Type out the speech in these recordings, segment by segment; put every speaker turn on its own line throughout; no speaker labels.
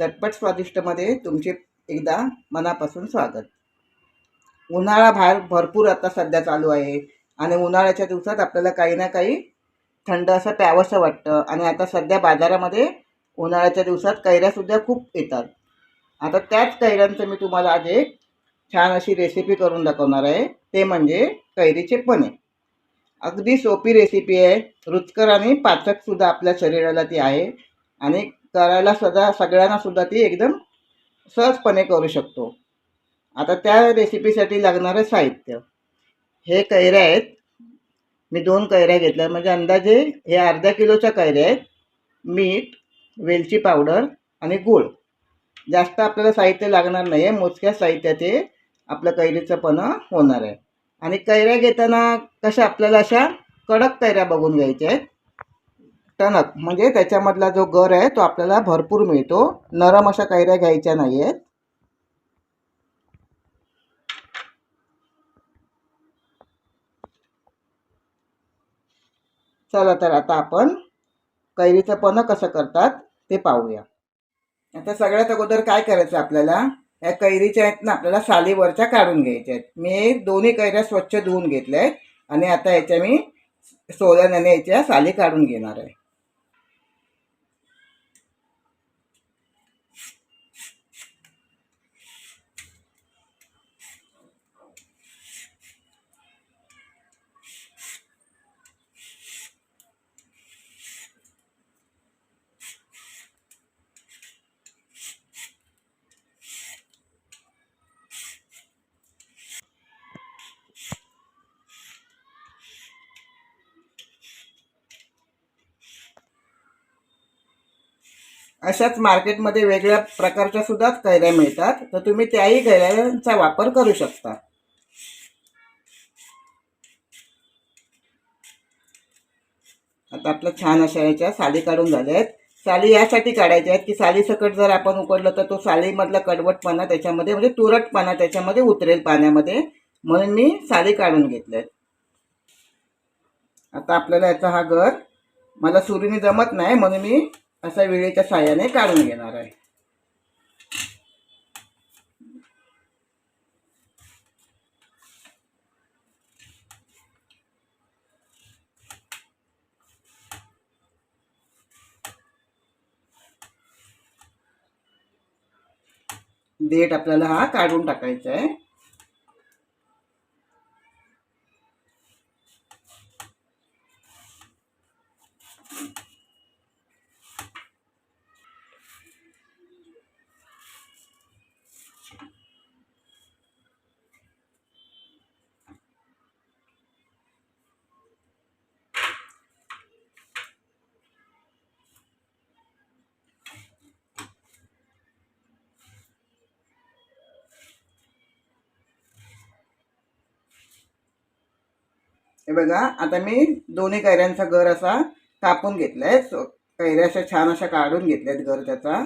झटपट स्वादिष्टमध्ये तुमचे एकदा मनापासून स्वागत. उन्हाळा भार भरपूर आता सध्या चालू आहे आणि उन्हाळ्याच्या दिवसात आपल्याला काही ना काही थंड असं प्यावंसं वाटतं आणि आता सध्या बाजारामध्ये उन्हाळ्याच्या दिवसात कैऱ्यासुद्धा खूप येतात. आता त्याच कैऱ्यांचं मी तुम्हाला आज एक छान अशी रेसिपी करून दाखवणार आहे. ते म्हणजे कैरीचे पने अगदी सोपी रेसिपी आहे. रुचकर आणि पाचकसुद्धा आपल्या शरीराला ती आहे आणि करायला सदा सगळ्यांना सुद्धा ती एकदम सहजपणे करू शकतो. आता त्या रेसिपीसाठी लागणारं साहित्य. हे कैऱ्या आहेत. मी दोन कैऱ्या घेतल्या. म्हणजे अंदाजे हे अर्ध्या किलोच्या कैऱ्या आहेत. मीठ वेलची पावडर आणि गूळ. जास्त आपल्याला साहित्य लागणार नाही आहे मोजक्या साहित्यात हे आपलं कैरीचं पणं होणार आहे. आणि कैऱ्या घेताना कशा आपल्याला अशा कडक कैऱ्या बघून घ्यायच्या आहेत. टणक. म्हणजे त्याच्यामधला जो गर आहे तो आपल्याला भरपूर मिळतो. नरम अशा कैऱ्या घ्यायच्या नाही आहेत चला तर आता आपण कैरीचं पण कसं करतात ते पाहूया. आता सगळ्यात अगोदर काय करायचं आपल्याला? या कैरीच्या आहेत ना आपल्याला सालीवरच्या काढून घ्यायच्या आहेत. मी दोन्ही कैऱ्या स्वच्छ धुवून घेतल्या आहेत. आणि आता याच्या मी सोल्याने याच्या साली काढून घेणार आहे. अशाच मार्केटमध्ये वेगळ्या प्रकारच्या सुद्धा कैऱ्या मिळतात. तर तुम्ही त्याही कैऱ्यांचा वापर करू शकता. आता आपलं छान अशा याच्या साली काढून झाल्या आहेत. साली यासाठी काढायच्या आहेत की साली सकट जर आपण उकडलं तर तो सालीमधला कडवटपणा त्याच्यामध्ये म्हणजे तुरटपणा त्याच्यामध्ये उतरेल पाण्यामध्ये. म्हणून मी साली काढून घेतल्या आता आपल्याला याचा हा घर मला सुरीने जमत नाही म्हणून मी असा वेळेच्या साह्याने काढून घेणार आहे. देठ आपल्याला हा काढून टाकायचा आहे. हे बघा आता मी दोन्ही कैऱ्यांचा गर असा कापून घेतलाय. सो कैऱ्या अशा छान अशा काढून घेतल्यात गर त्याचा.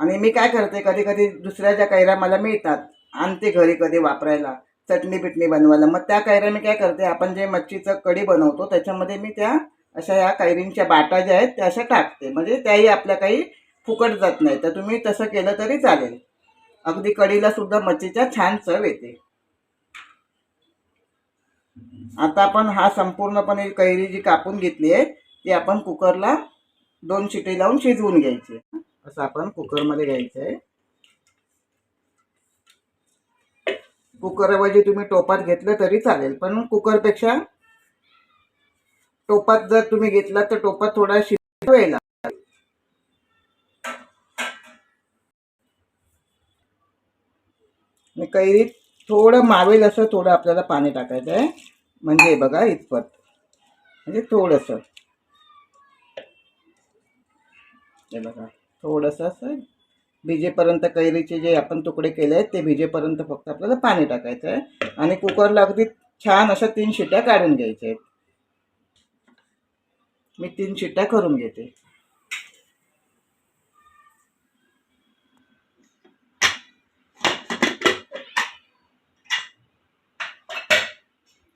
आणि मी काय करते कधी कधी दुसऱ्या ज्या कैऱ्या मला मिळतात आणते घरी कधी वापरायला चटणी पिटणी बनवायला. मग त्या कैऱ्या मी काय करते आपण जे मच्छीचं कढी बनवतो त्याच्यामध्ये मी त्या अशा या कैरींच्या बाटा ज्या आहेत त्या अशा टाकते. म्हणजे त्याही आपल्या काही फुकट जात नाही. तर तुम्ही तसं केलं तरी चालेल. अगदी कढीला सुद्धा मच्छीच्या छान चव येते. आता आपण हा संपूर्णपणे कैरी जी कापून घेतली आहे ती आपण कुकरला दोन शिटी लावून शिजवून घ्यायची असं आपण कुकरमध्ये घ्यायचं आहे. कुकरऐवजी तुम्ही टोपात घेतलं तरी चालेल पण कुकरपेक्षा टोपात जर तुम्ही घेतला तर टोपात थोडा शिजू वेळ कैरीत थोडं मावेल असं थोडं आपल्याला पाणी टाकायचं आहे. म्हणजे बघा इतपत. म्हणजे थोडंसं. हे बघा थोडंसं असं भिजेपर्यंत कैरीचे जे आपण तुकडे केले आहेत ते भिजेपर्यंत फक्त आपल्याला पाणी टाकायचं आहे आणि कुकरला अगदी छान अशा तीन शिट्ट्या काढून घ्यायच्या आहेत. मी तीन शिट्ट्या करून घेते.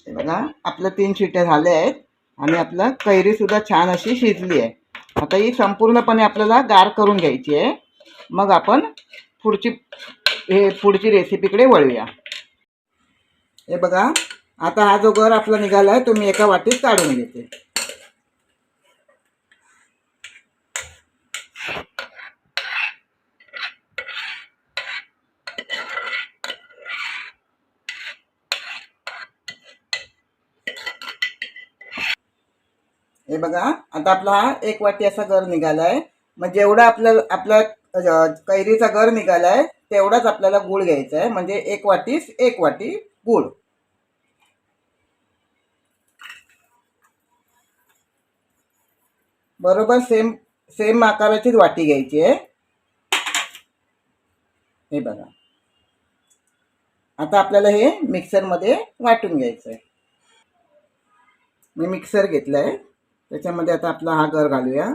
हे बघा आपलं तीन शिट्या झाल्या आहेत आणि आपलं कैरीसुद्धा छान अशी शिजली आहे. आता आता ही संपूर्णपणे आपल्याला गार करून घ्यायची आहे. मग आपण पुढची हे पुढची रेसिपीकडे वळूया. हे बघा आता हा जो गर आपला निघाला आहे तो मी एका वाटीत काढून घेते. हे बघा आता आपला हा एक वाटी असा गर निघाला आहे मग म्हणजे जेवढा आपल्या कैरीचा गर निघाला आहे तेवढाच आपल्याला गूळ घ्यायचा आहे म्हणजे एक वाटीस एक वाटी गूळ. बरोबर सेम सेम आकाराचीच वाटी घ्यायची आहे. हे बघा. आता आपल्याला हे मिक्सरमध्ये वाटून घ्यायचं आहे मी मिक्सर घेतला आहे त्याच्यामध्ये आता आपला हा गर घालूया.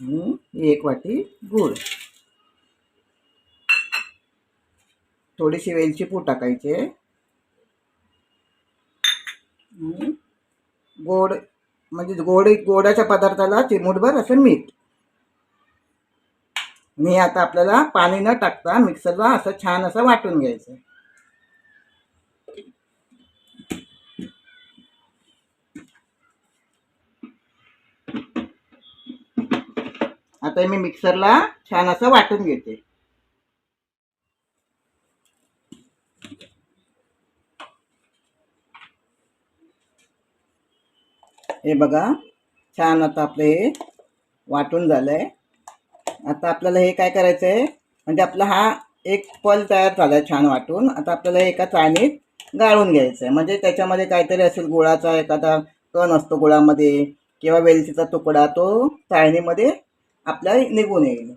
आणि एक वाटी गूळ. थोडीशी वेलची पूड टाकायचे गोड म्हणजे गोड गोडाच्या पदार्थाला चिमूटभर असं मीठ. आणि हे आता आपल्याला पाणी न टाकता मिक्सरला असं छान असं वाटून घ्यायचं. आता मी मिक्सरला छान असं वाटून घेते. हे बघा छान आता आपलं हे वाटून झालं आहे आता आपल्याला हे काय करायचं आहे म्हणजे आपला हा एक पल तयार झाला आहे छान वाटून. आता आपल्याला हे एका चाळणीत गाळून घ्यायचं आहे म्हणजे त्याच्यामध्ये काहीतरी असेल गुळाचा एखादा कण असतो गुळामध्ये किंवा वेलचीचा तुकडा तो चाळणीमध्ये आपल्या निघून येईल.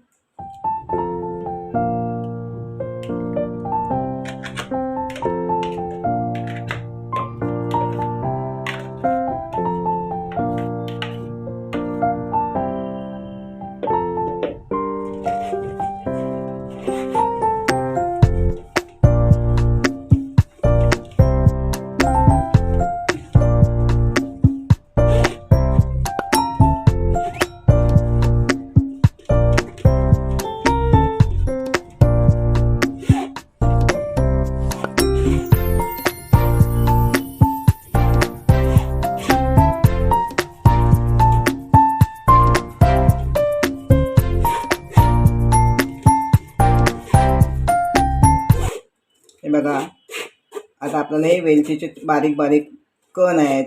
आता हे वेलचीचे बारीक बारीक कण आहेत.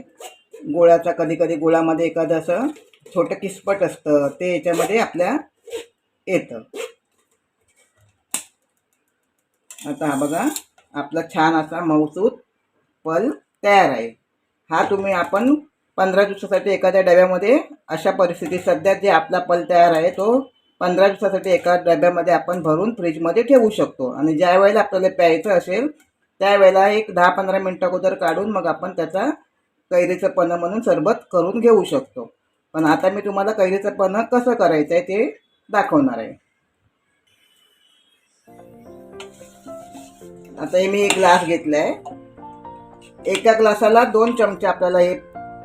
गुळाचा कधी कधी गुळामध्ये एखादं असं छोटं किसपट असतं ते याच्यामध्ये आपल्या येतं. आता हा बघा आपला छान असा मऊसूत पल तयार आहे. हा तुम्ही आपण पंधरा दिवसासाठी एखाद्या डब्यामध्ये अशा परिस्थितीत सध्या जे आपला पल तयार आहे तो पंधरा दिवसासाठी एका डब्यामध्ये आपण भरून फ्रीजमध्ये ठेवू शकतो. आणि ज्या वेळेला आपल्याला प्यायचं असेल त्यावेळेला एक दहा पंधरा मिनटं अगोदर काढून मग आपण त्याचा कैरीचं पन्हं म्हणून सरबत करून घेऊ शकतो. पण आता मी तुम्हाला कैरीचं पन्हं कसं करायचं आहे ते दाखवणार आहे. आता हे मी एक ग्लास घेतला आहे एका ग्लासाला दोन चमचे आपल्याला हे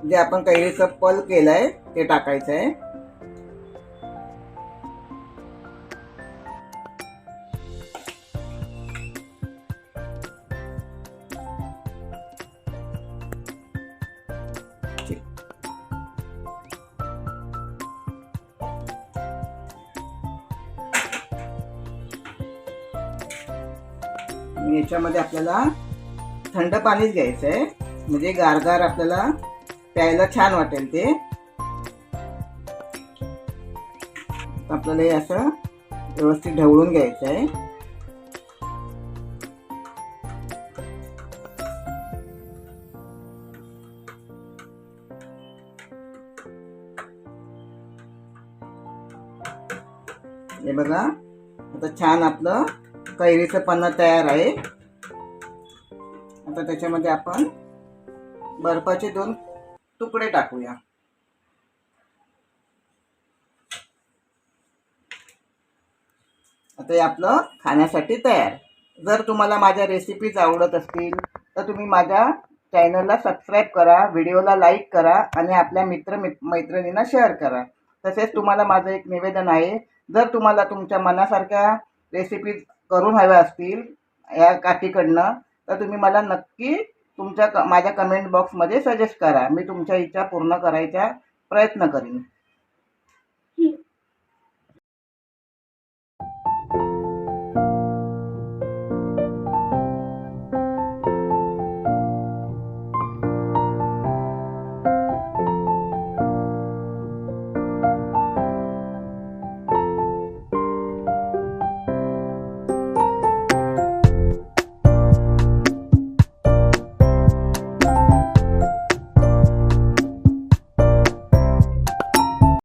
जे आपण कैरीचं पल केलं आहे ते टाकायचं आहे आणि याच्यामध्ये आपल्याला थंड पाणीच घ्यायचं आहे म्हणजे गारगार आपल्याला प्यायला छान वाटेल ते. आपल्याला हे असं व्यवस्थित ढवळून घ्यायचं आहे हे बघा आता छान आपलं कैरीचं पन्न तयार आहे. आता त्याच्यामध्ये आपण बर्फाचे दोन तुकडे टाकूया. आता हे आपलं खाण्यासाठी तयार. जर तुम्हाला माझ्या रेसिपीज आवडत असतील तर तुम्ही माझ्या चॅनलला सबस्क्राईब करा व्हिडिओला लाईक करा आणि आपल्या मित्र मैत्रिणींना शेअर करा. तसेच तुम्हाला माझं एक निवेदन आहे जर तुम्हाला तुमच्या मनासारख्या रेसिपीज करून हव्या असतील या काठीकडनं तर तुम्ही मला नक्की तुमच्या क माझ्या कमेंट बॉक्समध्ये सजेस्ट करा. मी तुमच्या इच्छा पूर्ण करायचा प्रयत्न करीन.